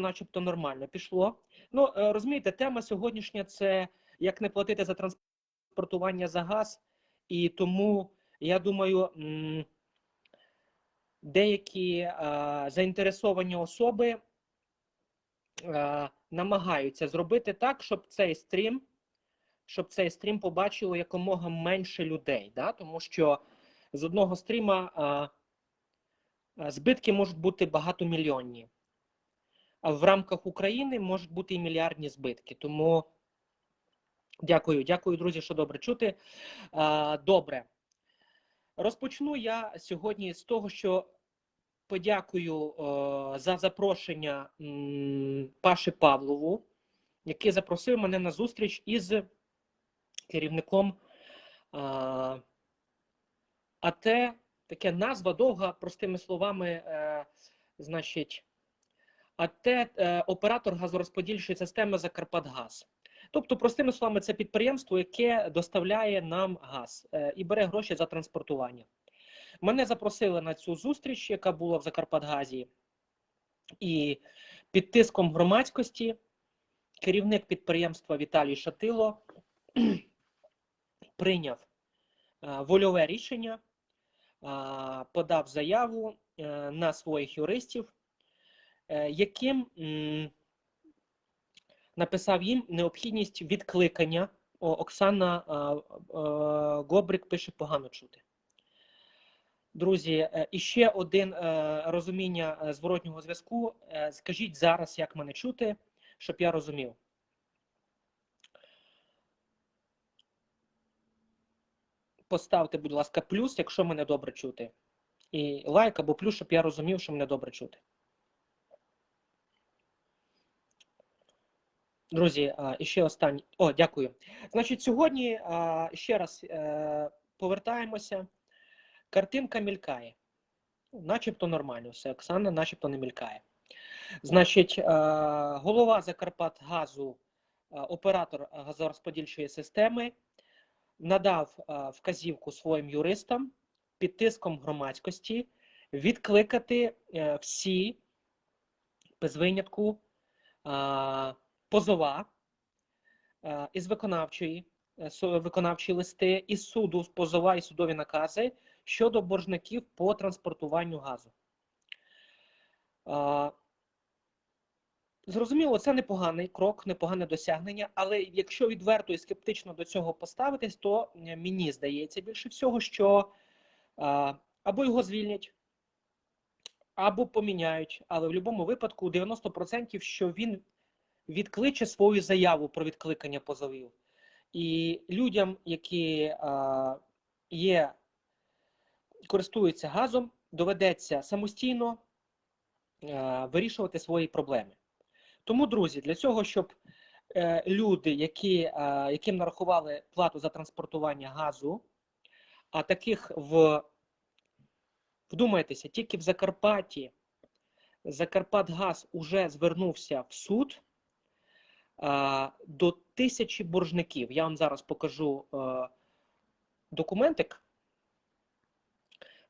начебто нормально пішло. Ну, е, розумієте, тема сьогоднішня це як не платити за транспортування за газ, і тому я думаю, деякі заінтересовані особи намагаються зробити так, щоб цей стрім, щоб цей стрім побачило якомога менше людей. Да? Тому що з одного стріма збитки можуть бути багатомільйонні. В рамках України можуть бути і мільярдні збитки. Тому дякую, дякую, друзі, що добре чути. Добре. Розпочну я сьогодні з того, що подякую за запрошення Паші Павлову, який запросив мене на зустріч із керівником АТ. Таке назва довга, простими словами, е, значить. АТ е, оператор газорозподільчої системи Закарпатгаз. Тобто, простими словами, це підприємство, яке доставляє нам газ е, і бере гроші за транспортування. Мене запросили на цю зустріч, яка була в Закарпатгазі, і під тиском громадськості керівник підприємства Віталій Шатило прийняв е, вольове рішення, подав заяву на своїх юристів яким написав їм необхідність відкликання. Оксана а, а, Гобрик пише погано чути. Друзі, е, і ще один е, розуміння е, зворотнього зв'язку. Е, Скажіть зараз, як мене чути, щоб я розумів. Поставте, будь ласка, плюс, якщо мене добре чути. І лайк або плюс, щоб я розумів, що мене добре чути. Друзі, ще останнє. О, дякую. Значить, сьогодні ще раз е, повертаємося. Картинка мількає. Начебто нормально все. Оксана, начебто не мількає. Значить, голова Закарпатгазу, е, оператор газорозподільчої системи, надав вказівку своїм юристам під тиском громадськості відкликати е, всі без винятку. Позова е, із виконавчої е, виконавчі листи із суду, позова і судові накази щодо боржників по транспортуванню газу. Е, Зрозуміло, це непоганий крок, непогане досягнення, але якщо відверто і скептично до цього поставитись, то мені здається більше всього, що або його звільнять, або поміняють, але в будь-якому випадку 90% що він відкличе свою заяву про відкликання позовів. І людям, які а, є, користуються газом, доведеться самостійно а, вирішувати свої проблеми. Тому, друзі, для цього, щоб е, люди, які, а, яким нарахували плату за транспортування газу, а таких в вдумайтеся, тільки в Закарпатті Закарпатгаз уже звернувся в суд до тисячі боржників. Я вам зараз покажу е, документик.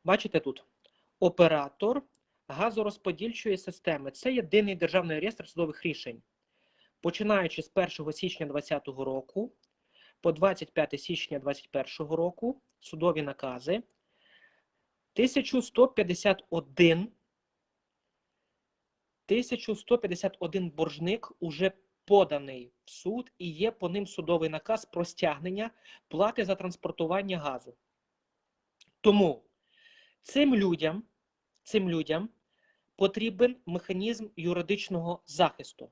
Бачите тут оператор газорозподільчої системи. Це єдиний державний реєстр судових рішень. Починаючи з 1 січня 2020 року по 25 січня 2021 року судові накази 1151 1151 боржник уже поданий в суд і є по ним судовий наказ про стягнення плати за транспортування газу. Тому цим людям, цим людям потрібен механізм юридичного захисту.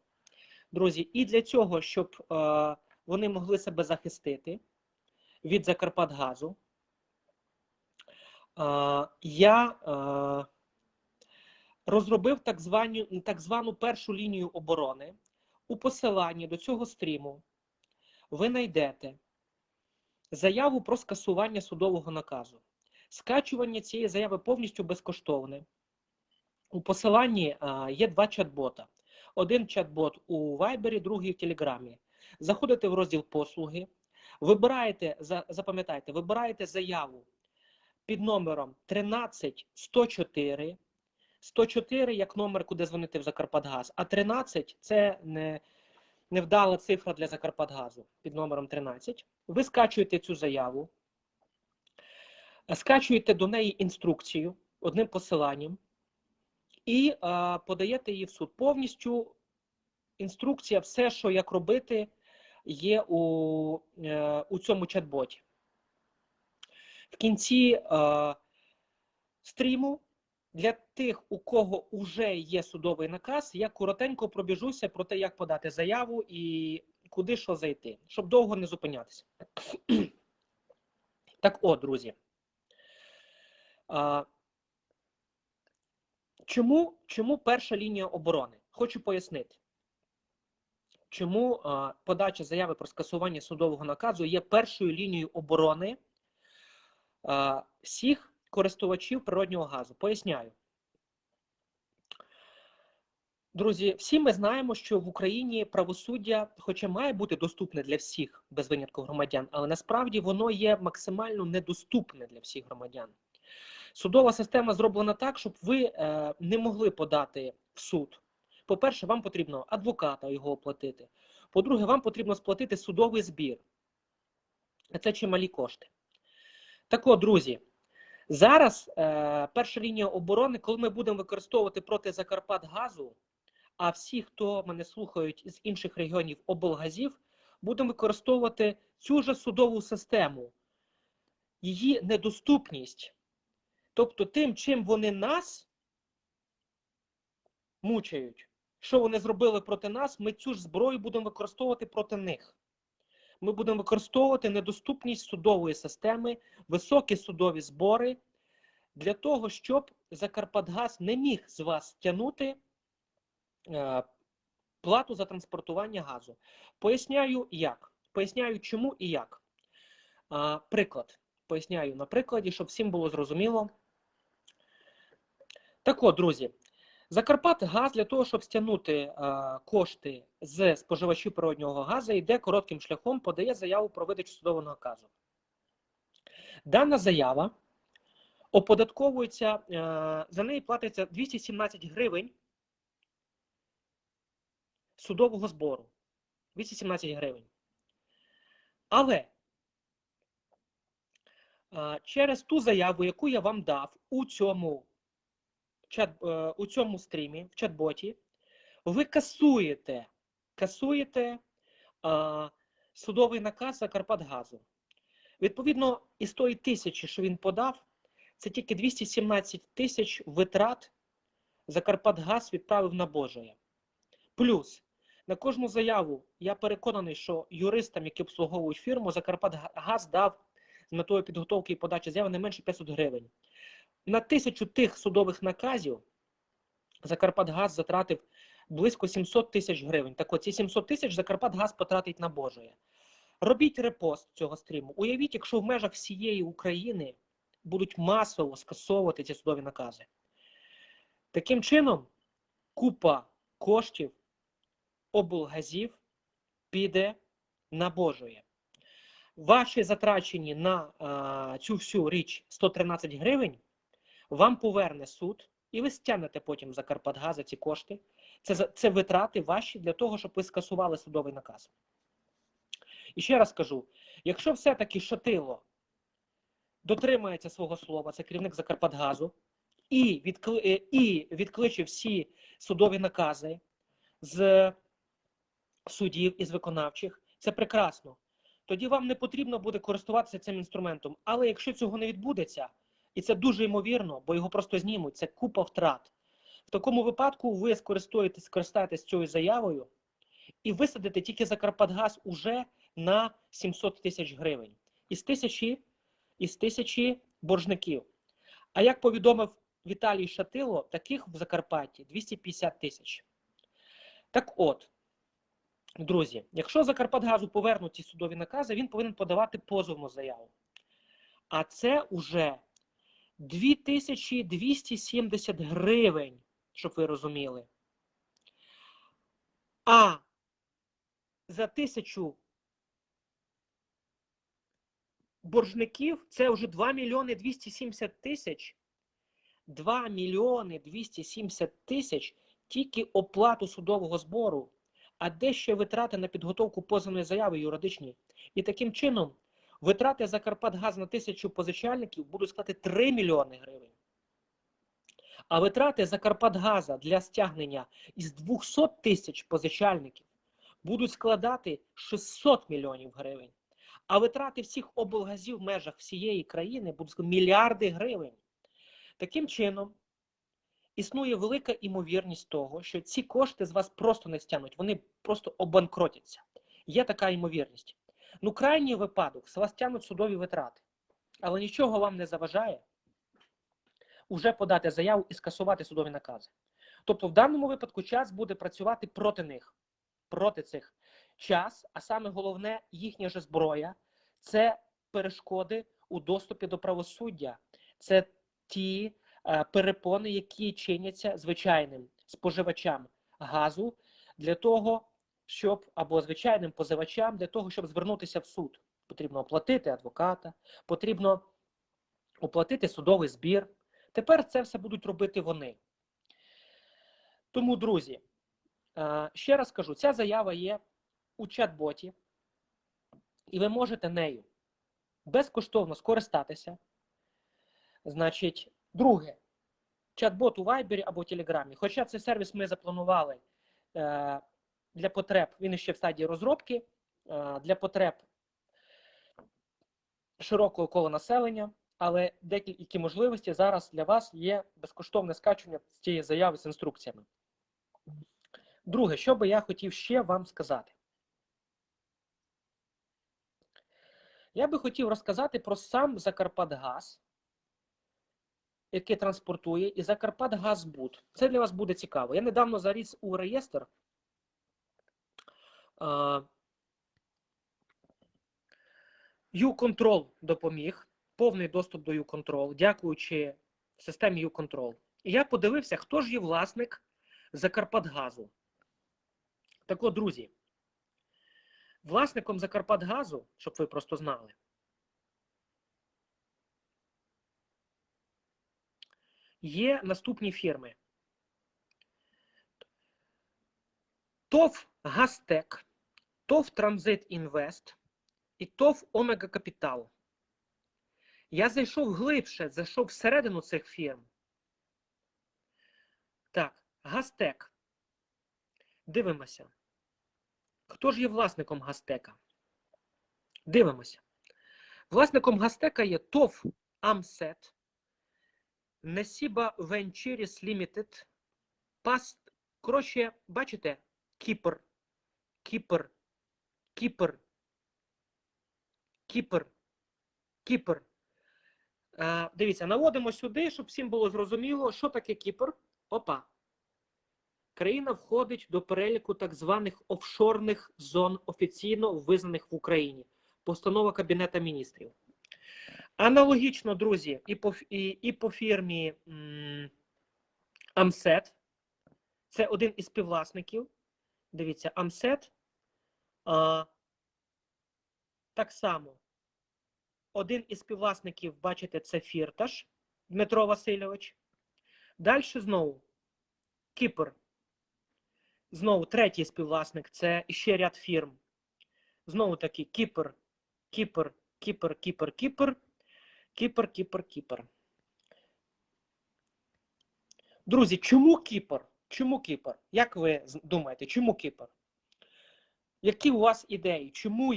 Друзі, і для цього, щоб е, вони могли себе захистити від Закарпатгазу, е, я е, розробив так, звані, так звану першу лінію оборони. У посиланні до цього стріму ви знайдете заяву про скасування судового наказу. Скачування цієї заяви повністю безкоштовне. У посиланні є два чат-бота. Один чат-бот у Viber, другий в Телеграмі. Заходите в розділ послуги, вибираєте, запам'ятайте, вибираєте заяву під номером 13104, 104 як номер, куди дзвонити в Закарпатгаз, а 13 це не, невдала цифра для Закарпатгазу під номером 13. Ви скачуєте цю заяву, скачуєте до неї інструкцію одним посиланням і а, подаєте її в суд. Повністю інструкція, все, що як робити, є у, е, у цьому чат-боті. В кінці е, стріму для тих, у кого вже є судовий наказ, я коротенько пробіжуся про те, як подати заяву і куди що зайти, щоб довго не зупинятися. Так от, друзі. А, чому, чому перша лінія оборони? Хочу пояснити. Чому а, подача заяви про скасування судового наказу є першою лінією оборони а, всіх користувачів природнього газу? Поясняю. Друзі, всі ми знаємо, що в Україні правосуддя, хоча має бути доступне для всіх без винятку громадян, але насправді воно є максимально недоступне для всіх громадян. Судова система зроблена так, щоб ви е, не могли подати в суд. По-перше, вам потрібно адвоката його оплатити. По-друге, вам потрібно сплатити судовий збір. Це чималі кошти. Так от, друзі, зараз е, перша лінія оборони, коли ми будемо використовувати проти Закарпатгазу, а всі, хто мене слухають з інших регіонів облгазів, будемо використовувати цю ж судову систему, її недоступність. Тобто, тим, чим вони нас мучають, що вони зробили проти нас, ми цю ж зброю будемо використовувати проти них. Ми будемо використовувати недоступність судової системи, високі судові збори для того, щоб Закарпатгаз не міг з вас тягнути е, плату за транспортування газу. Поясняю, як. Поясняю, чому і як. Приклад. Поясняю на прикладі, щоб всім було зрозуміло. Так от, друзі, Закарпатгаз для того, щоб стягнути кошти з споживачів природнього газу, йде коротким шляхом, подає заяву про видачу судового наказу. Дана заява оподатковується, за неї платиться 217 гривень судового збору. 217 гривень. Але через ту заяву, яку я вам дав у цьому чат, е, у цьому стрімі, в чат-боті, ви касуєте, касуєте а, судовий наказ Закарпатгазу. Відповідно, із тої тисячі, що він подав, це тільки 217 тисяч витрат Закарпатгаз відправив на Божає. Плюс на кожну заяву я переконаний, що юристам, які обслуговують фірму, Закарпатгаз дав з метою підготовки і подачі заяви не менше 500 гривень. На тисячу тих судових наказів Закарпатгаз затратив близько 700 тисяч гривень. Так от ці 700 тисяч Закарпатгаз потратить на Божоє. Робіть репост цього стріму. Уявіть, якщо в межах всієї України будуть масово скасовувати ці судові накази. Таким чином, купа коштів облгазів піде на Божоє. Ваші затрачені на а, цю всю річ 113 гривень вам поверне суд, і ви стягнете потім за Карпатгаза ці кошти. Це, це витрати ваші для того, щоб ви скасували судовий наказ. І ще раз кажу: якщо все-таки Шатило дотримається свого слова, це керівник Закарпатгазу, і, відкли, і відкличе всі судові накази з судів із виконавчих, це прекрасно. Тоді вам не потрібно буде користуватися цим інструментом. Але якщо цього не відбудеться, і це дуже ймовірно, бо його просто знімуть, це купа втрат. В такому випадку ви скористуєтесь, скористаєтесь цією заявою і висадите тільки Закарпатгаз уже на 700 тисяч гривень із тисячі, із тисячі боржників. А як повідомив Віталій Шатило, таких в Закарпатті 250 тисяч. Так от, друзі, якщо Закарпатгазу повернуть ці судові накази, він повинен подавати позовну заяву. А це уже 2270 гривень, щоб ви розуміли. А за тисячу боржників це вже 2 мільйони 270 тисяч. 2 мільйони 270 тисяч тільки оплату судового збору, а де ще витрати на підготовку позовної заяви юридичні. І таким чином витрати Закарпатгаз на тисячу позичальників будуть складати 3 мільйони гривень. А витрати Закарпатгаза для стягнення із 200 тисяч позичальників будуть складати 600 мільйонів гривень. А витрати всіх облгазів в межах всієї країни будуть складати мільярди гривень. Таким чином, існує велика імовірність того, що ці кошти з вас просто не стягнуть, вони просто обанкротяться. Є така ймовірність. Ну, крайній випадок, з вас тягнуть судові витрати, але нічого вам не заважає уже подати заяву і скасувати судові накази. Тобто, в даному випадку час буде працювати проти них, проти цих час, а саме головне, їхня же зброя це перешкоди у доступі до правосуддя. Це ті е, перепони, які чиняться звичайним споживачам газу для того, щоб або звичайним позивачам для того, щоб звернутися в суд. Потрібно оплатити адвоката, потрібно оплатити судовий збір. Тепер це все будуть робити вони. Тому, друзі, е, ще раз кажу: ця заява є у чат-боті, і ви можете нею безкоштовно скористатися. Значить, друге, чат-бот у Viber або Телеграмі. Хоча цей сервіс ми запланували е, для потреб, він ще в стадії розробки, е, для потреб широкого кола населення, але деякі можливості зараз для вас є безкоштовне скачування цієї заяви з інструкціями. Друге, що би я хотів ще вам сказати. Я би хотів розказати про сам Закарпатгаз, який транспортує, і Закарпатгазбуд. Це для вас буде цікаво. Я недавно заліз у реєстр. U-Control допоміг. Повний доступ до U-Control, дякуючи системі U-Control. І я подивився, хто ж є власник Закарпатгазу. Так от, друзі, власником Закарпатгазу, щоб ви просто знали, є наступні фірми. ТОВ Гастек, ТОВ Транзит Інвест і ТОВ Омега Капітал. Я зайшов глибше, зайшов всередину цих фірм. Так, Гастек. Дивимося. Хто ж є власником Гастека? Дивимося. Власником Гастека є ТОВ Амсет, Несіба Ventures Limited, Паст. Коротше, бачите, Кіпр, Кіпр, Кіпр, Кіпр, Кіпр. А, дивіться, наводимо сюди, щоб всім було зрозуміло, що таке Кіпр. Опа. Країна входить до переліку так званих офшорних зон, офіційно визнаних в Україні. Постанова Кабінета міністрів. Аналогічно, друзі, і по і, і по фірмі Амсет. Це один із співвласників. Дивіться, Амсет. Так само. Один із співвласників, бачите, це Фірташ Дмитро Васильович. Далі знову Кіпр. Знову третій співвласник це ще ряд фірм. Знову таки Кіпр, Кіпр, Кіпр, Кіпр, Кіпр, Кіпр, Кіпр, Кіпр. Друзі, чому Кіпр? Чому Кіпр? Як ви думаєте, чому Кіпр? Які у вас ідеї? Чому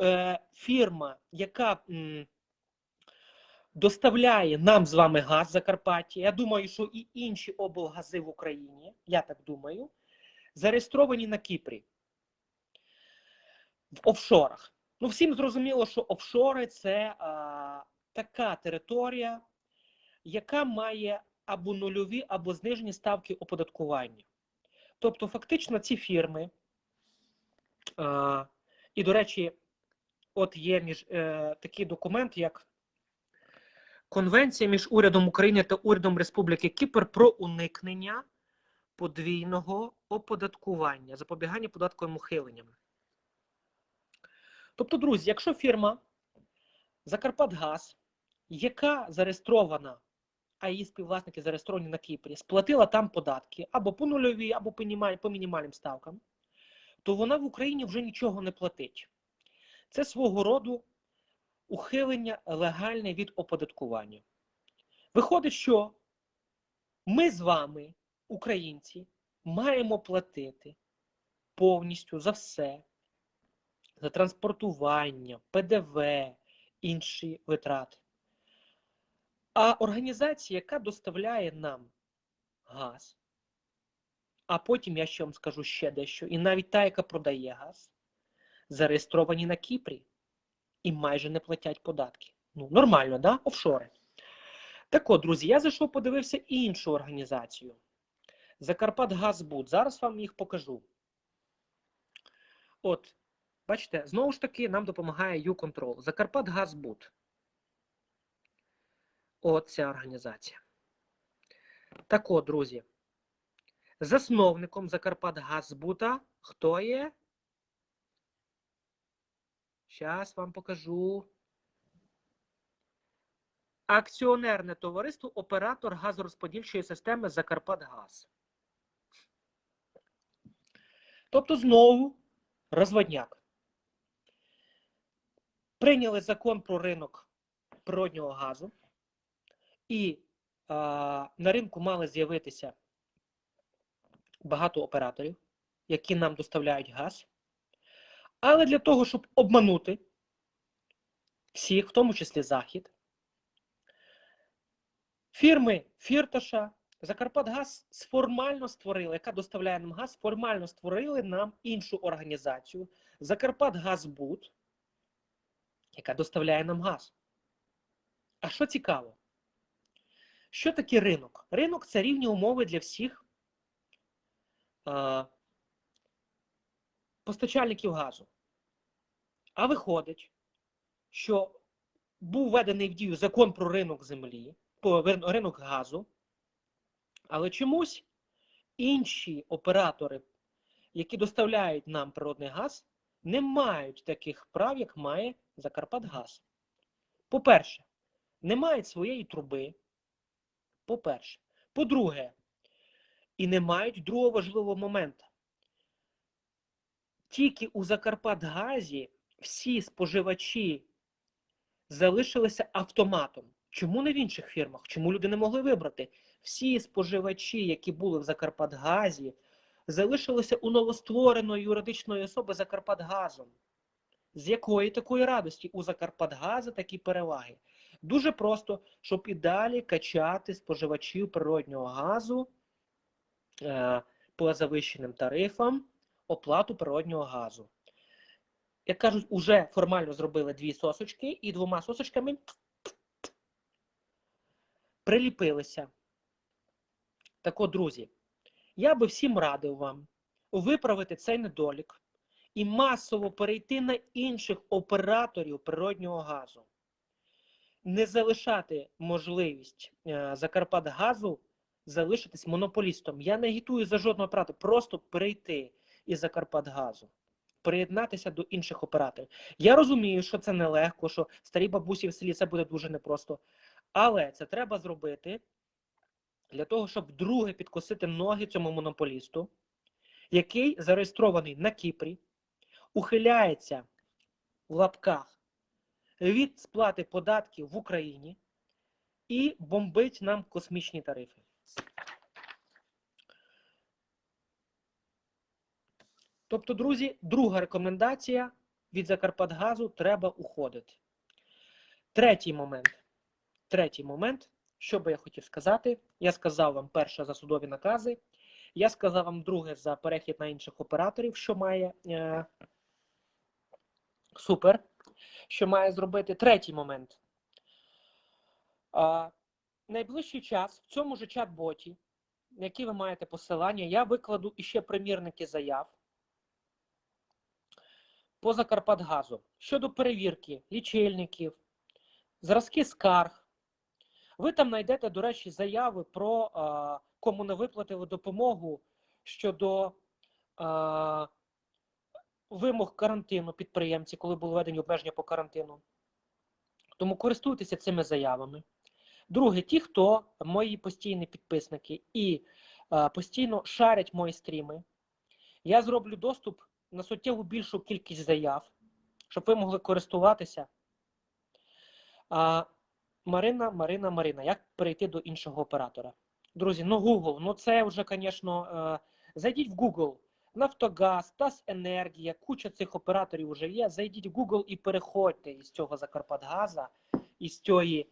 е, фірма, яка доставляє нам з вами газ в Закарпатті, я думаю, що і інші облгази в Україні, я так думаю, зареєстровані на Кіпрі в офшорах. Ну, всім зрозуміло, що офшори це а, така територія, яка має або нульові, або знижені ставки оподаткування. Тобто, фактично, ці фірми, а, і, до речі, от є між е, такий документ, як Конвенція між урядом України та урядом Республіки Кіпр про уникнення подвійного оподаткування, запобігання податковим ухиленням. Тобто, друзі, якщо фірма Закарпатгаз, яка зареєстрована а її співвласники зареєстровані на Кіпрі, сплатила там податки або по нульовій, або по мінімальним ставкам, то вона в Україні вже нічого не платить. Це свого роду ухилення легальне від оподаткування. Виходить, що ми з вами, українці, маємо платити повністю за все, за транспортування, ПДВ, інші витрати. А організація, яка доставляє нам газ, а потім я ще вам скажу ще дещо, і навіть та, яка продає газ, зареєстровані на Кіпрі і майже не платять податки. Ну, нормально, да? Офшори. Так от, друзі, я зайшов, подивився іншу організацію. Закарпатгазбуд. Зараз вам їх покажу. От, бачите, знову ж таки, нам допомагає U-Control. Закарпатгазбуд. От ця організація. Так от, друзі. Засновником Закарпатгазбута хто є? Зараз вам покажу. Акціонерне товариство Оператор газорозподільчої системи Закарпатгаз. Тобто знову розводняк. Прийняли закон про ринок природнього газу, і а, на ринку мали з'явитися багато операторів, які нам доставляють газ. Але для того, щоб обманути всіх, в тому числі Захід, фірми Фірташа, Закарпатгаз формально створили, яка доставляє нам газ, формально створили нам іншу організацію Закарпатгазбуд, яка доставляє нам газ. А що цікаво? Що таке ринок? Ринок це рівні умови для всіх а, постачальників газу. А виходить, що був введений в дію закон про ринок землі, по ринок газу, але чомусь інші оператори, які доставляють нам природний газ, не мають таких прав, як має Закарпатгаз. По-перше, не мають своєї труби. По-перше. По-друге, і не мають другого важливого моменту. Тільки у Закарпатгазі всі споживачі залишилися автоматом. Чому не в інших фірмах? Чому люди не могли вибрати? Всі споживачі, які були в Закарпатгазі, залишилися у новоствореної юридичної особи Закарпатгазом. З якої такої радості у Закарпатгаза такі переваги? Дуже просто, щоб і далі качати споживачів природнього газу по завищеним тарифам оплату природнього газу. Як кажуть, уже формально зробили дві сосочки і двома сосочками приліпилися. Так от, друзі, я би всім радив вам виправити цей недолік і масово перейти на інших операторів природнього газу. Не залишати можливість е, Закарпатгазу залишитись монополістом. Я не агітую за жодного оператора, просто перейти із Закарпатгазу, приєднатися до інших операторів. Я розумію, що це нелегко, що старій бабусі в селі це буде дуже непросто. Але це треба зробити для того, щоб вдруге підкосити ноги цьому монополісту, який зареєстрований на Кіпрі, ухиляється в лапках від сплати податків в Україні і бомбить нам космічні тарифи. Тобто, друзі, друга рекомендація від Закарпатгазу треба уходити. Третій момент. Третій момент, що би я хотів сказати, я сказав вам перше за судові накази. Я сказав вам друге за перехід на інших операторів, що має е, супер, що має зробити. Третій момент. А, найближчий час в цьому же чат-боті, на який ви маєте посилання, я викладу іще примірники заяв по Закарпатгазу щодо перевірки лічильників, зразки скарг. Ви там знайдете, до речі, заяви про а, кому не виплатили допомогу щодо а, вимог карантину підприємці, коли були введені обмеження по карантину. Тому користуйтеся цими заявами. Друге, ті, хто мої постійні підписники і е, постійно шарять мої стріми, я зроблю доступ на суттєво більшу кількість заяв, щоб ви могли користуватися. А, Марина, Марина, Марина, як перейти до іншого оператора? Друзі, ну Google, ну це вже, звісно, е, зайдіть в Google. Нафтогаз, Тасенергія, куча цих операторів вже є. Зайдіть в Google і переходьте із цього Закарпатгаза, із цієї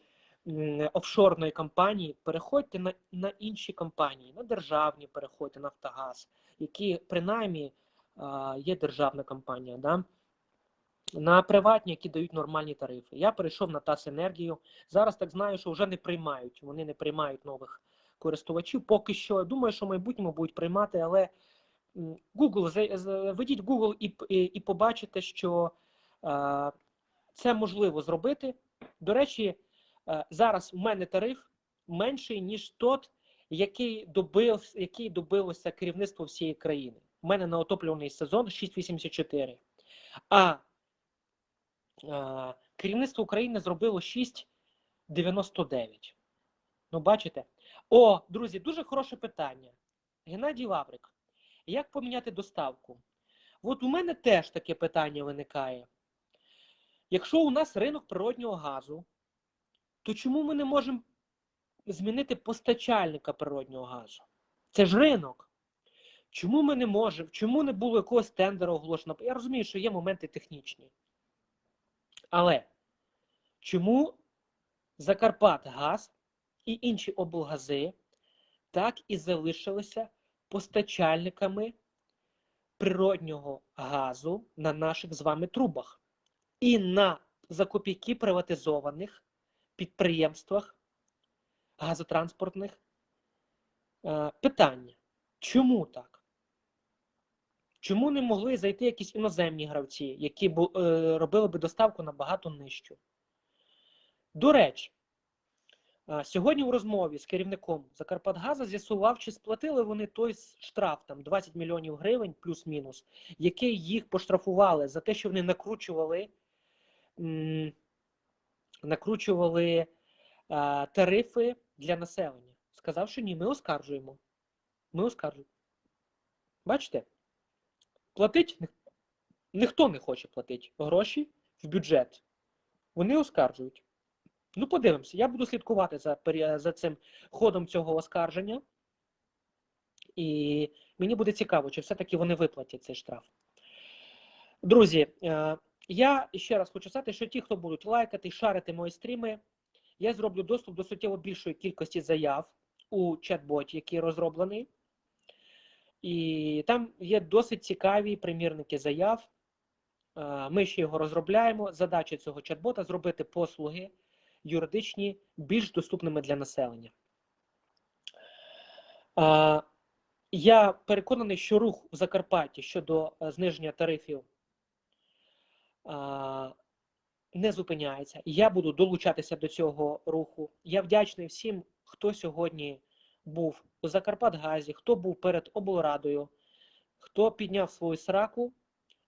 офшорної компанії, переходьте на, на інші компанії, на державні переходьте, Нафтогаз, які принаймні є державна компанія. Да? На приватні, які дають нормальні тарифи. Я перейшов на Тасенергію. Зараз так знаю, що вже не приймають. Вони не приймають нових користувачів. Поки що. Думаю, що в майбутньому будуть приймати, але Google, введіть Google і, і побачите, що е, це можливо зробити. До речі, е, зараз у мене тариф менший, ніж тот, який добив, який добилося керівництво всієї країни. У мене на отоплюваний сезон 6,84. А е, керівництво України зробило 6,99. Ну, бачите? О, друзі, дуже хороше питання. Геннадій Лаврик, як поміняти доставку? От у мене теж таке питання виникає. Якщо у нас ринок природнього газу, то чому ми не можемо змінити постачальника природнього газу? Це ж ринок. Чому ми не можемо? Чому не було якогось тендера оголошено? Я розумію, що є моменти технічні. Але чому Закарпатгаз і інші облгази так і залишилися постачальниками природнього газу на наших з вами трубах і на за копійки приватизованих підприємствах газотранспортних е, питання. Чому так? Чому не могли зайти якісь іноземні гравці, які бу, е, робили би доставку набагато нижчу? До речі, сьогодні у розмові з керівником Закарпатгаза з'ясував, чи сплатили вони той штраф там 20 мільйонів гривень плюс-мінус, який їх поштрафували за те, що вони накручували, накручували е, тарифи для населення. Сказав, що ні, ми оскаржуємо. Ми оскаржуємо. Бачите? Платить ніхто не хоче платити гроші в бюджет. Вони оскаржують. Ну, подивимося. Я буду слідкувати за, за цим ходом цього оскарження. І мені буде цікаво, чи все-таки вони виплатять цей штраф. Друзі, е, я ще раз хочу сказати, що ті, хто будуть лайкати, шарити мої стріми, я зроблю доступ до суттєво більшої кількості заяв у чат-боті, який розроблений. І там є досить цікаві примірники заяв. Е, Ми ще його розробляємо. Задача цього чат-бота зробити послуги юридичні більш доступними для населення. Е, Я переконаний, що рух в Закарпатті щодо е, зниження тарифів не зупиняється. Я буду долучатися до цього руху. Я вдячний всім, хто сьогодні був у Закарпатгазі, хто був перед облрадою, хто підняв свою сраку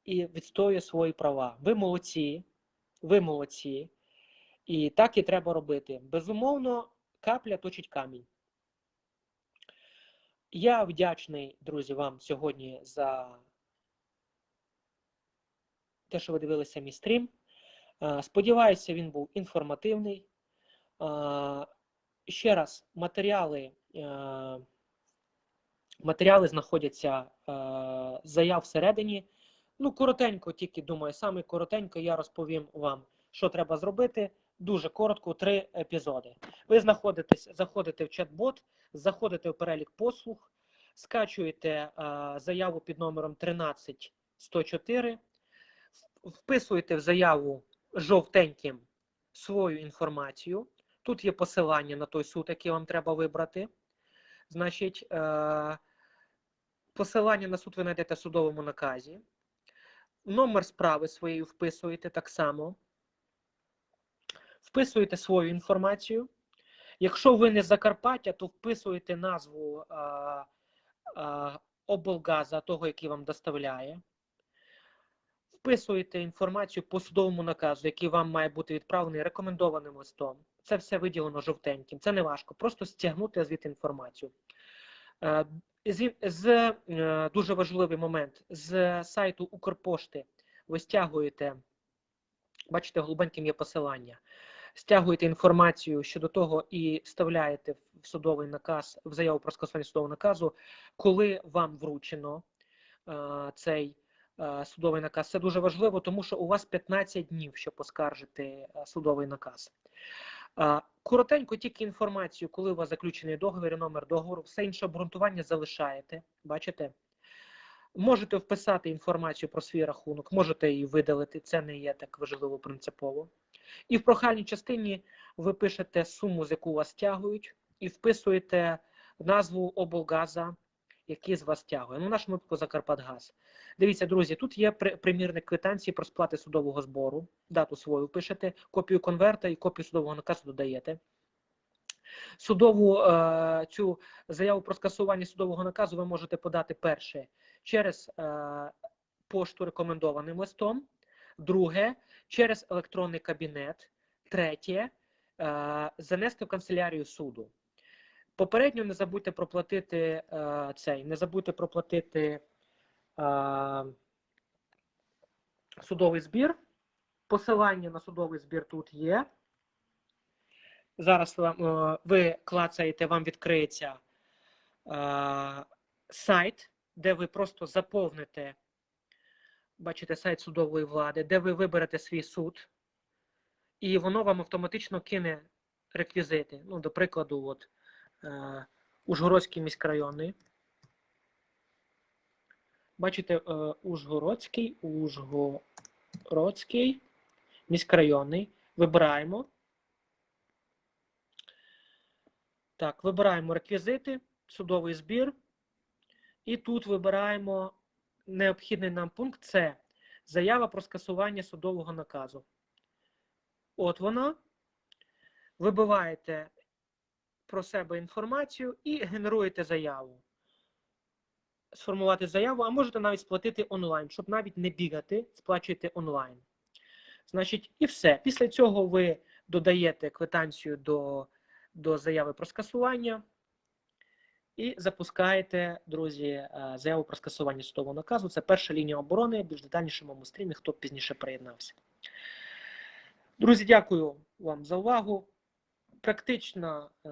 і відстоює свої права. Ви молодці, ви молодці. І так і треба робити. Безумовно, капля точить камінь. Я вдячний, друзі, вам сьогодні за те, що ви дивилися мій стрім. Сподіваюся, він був інформативний. Ще раз, матеріали, матеріали знаходяться е, заяв всередині. Ну, коротенько, тільки думаю, саме коротенько я розповім вам, що треба зробити. Дуже коротко, три епізоди. Ви знаходитесь, заходите в чат-бот, заходите в перелік послуг, скачуєте е, заяву під номером 13104, вписуєте в заяву жовтеньким свою інформацію. Тут є посилання на той суд, який вам треба вибрати. Значить, е, посилання на суд ви знайдете в судовому наказі. Номер справи своєї вписуєте так само. Вписуєте свою інформацію. Якщо ви не Закарпаття, то вписуєте назву е, е, облгаза, того, який вам доставляє. Вписуєте інформацію по судовому наказу, який вам має бути відправлений рекомендованим листом. Це все виділено жовтеньким. Це не важко. Просто стягнути звідти інформацію. Е, З, з е, дуже важливий момент з сайту Укрпошти ви стягуєте, бачите, голубеньким є посилання. Стягуєте інформацію щодо того і вставляєте в судовий наказ, в заяву про скасування судового наказу, коли вам вручено е, цей судовий наказ. Це дуже важливо, тому що у вас 15 днів, щоб оскаржити судовий наказ. Коротенько тільки інформацію, коли у вас заключений договір, номер договору, все інше обґрунтування залишаєте. Бачите? Можете вписати інформацію про свій рахунок, можете її видалити, це не є так важливо принципово. І в прохальній частині ви пишете суму, з яку вас стягують, і вписуєте назву облгаза, який з вас стягує. Ну, в нашому випадку Закарпатгаз. Дивіться, друзі, тут є при- примірник квитанції про сплати судового збору. Дату свою пишете, копію конверта і копію судового наказу додаєте. Судову е, цю заяву про скасування судового наказу ви можете подати перше через е, пошту рекомендованим листом, друге через електронний кабінет, третє е, занести в канцелярію суду. Попередньо не забудьте проплатити цей, не забудьте проплатити судовий збір. Посилання на судовий збір тут є. Зараз е, ви клацаєте, вам відкриється е, сайт, де ви просто заповните, бачите, сайт судової влади, де ви виберете свій суд, і воно вам автоматично кине реквізити. Ну, до прикладу, от, е, Ужгородський міськрайонний. Бачите, е, Ужгородський, Ужгородський, міськрайонний. Вибираємо. Так, вибираємо реквізити, судовий збір. І тут вибираємо необхідний нам пункт це заява про скасування судового наказу. От вона. Вибиваєте про себе інформацію і генеруєте заяву. Сформувати заяву, а можете навіть сплатити онлайн, щоб навіть не бігати, сплачуєте онлайн. Значить, і все. Після цього ви додаєте квитанцію до, до заяви про скасування і запускаєте, друзі, е, заяву про скасування судового наказу. Це перша лінія оборони. Більш детальніше моєму стрімі, хто пізніше приєднався. Друзі, дякую вам за увагу. Практична е,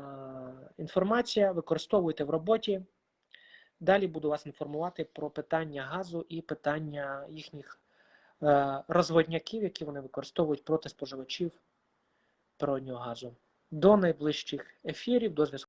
інформація використовуйте в роботі. Далі буду вас інформувати про питання газу і питання їхніх е, розводняків, які вони використовують проти споживачів природнього газу. До найближчих ефірів, до зв'язку.